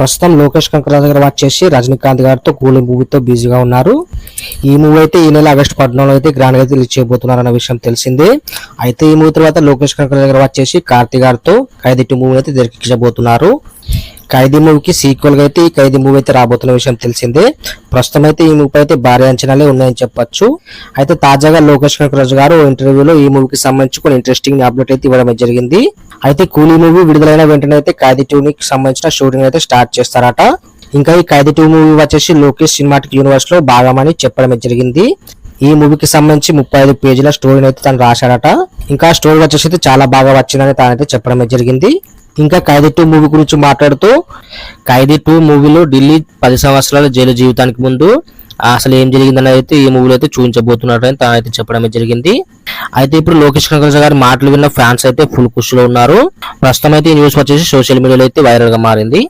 ప్రస్తుతం లోకేష్ కనకరాజు గారు వచ్చేసి రజనీకాంత్ గారితో కూలి మూవీతో బిజీగా ఉన్నారు. ఈ మూవీ అయితే ఈ నెల ఆగస్టు పద్నాలుగు అయితే గ్రాండ్గా అయితే రిలీజ్ చేయబోతున్నారు అన్న విషయం తెలిసిందే. అయితే ఈ మూవీ తర్వాత లోకేష్ కనకరాజు గారు వచ్చేసి కార్తీ గారితో ఖైదీ మూవీ అయితే తెరకెక్కించబోతున్నారు ఖైదీ మూవీకి సీక్వెల్గా అయితే ఈ ఖైదీ మూవీ అయితే రాబోతున్న విషయం తెలిసిందే. ప్రస్తుతం అయితే ఈ మూవీ అయితే భారీ అంచనాలే ఉన్నాయని చెప్పొచ్చు. అయితే తాజాగా లోకేష్ కనకరాజు గారు ఇంటర్వ్యూలో ఈ మూవీకి సంబంధించి కొన్ని ఇంట్రెస్టింగ్ అప్డేట్ అయితే ఇవ్వడం జరిగింది. అయితే కూలీ మూవీ విడుదలైన వెంటనే అయితే ఖైదీ టూ కి సంబంధించిన షూటింగ్ అయితే స్టార్ట్ చేస్తారట. ఇంకా ఈ ఖైదీ టూ మూవీ వచ్చేసి లోకేష్ సినిమాటిక్ యూనివర్స్లో భాగమని చెప్పడం జరిగింది. ఈ మూవీకి సంబంధించి ముప్పై ఐదు పేజీల స్టోరీని అయితే తను రాశాడట. ఇంకా స్టోరీ వచ్చేసి అయితే చాలా బాగా వచ్చిందని తానైతే చెప్పడం జరిగింది. ఇంకా ఖైదీ టూ మూవీ గురించి మాట్లాడుతూ ఖైదీ టూ మూవీలో ఢిల్లీ పది సంవత్సరాల జైలు జీవితానికి ముందు అసలు ఏం జరిగిందని అయితే ఈ మూవీలో అయితే చూపించబోతున్నాడు అని తానైతే అయితే చెప్పడం జరిగింది. అయితే ఇప్పుడు లోకేష్ కనకరాజు గారి మాటలు విన్న ఫ్యాన్స్ అయితే ఫుల్ ఖుషిలో ఉన్నారు. ప్రస్తుతం అయితే న్యూస్ వచ్చేసి సోషల్ మీడియాలో అయితే వైరల్గా మారింది.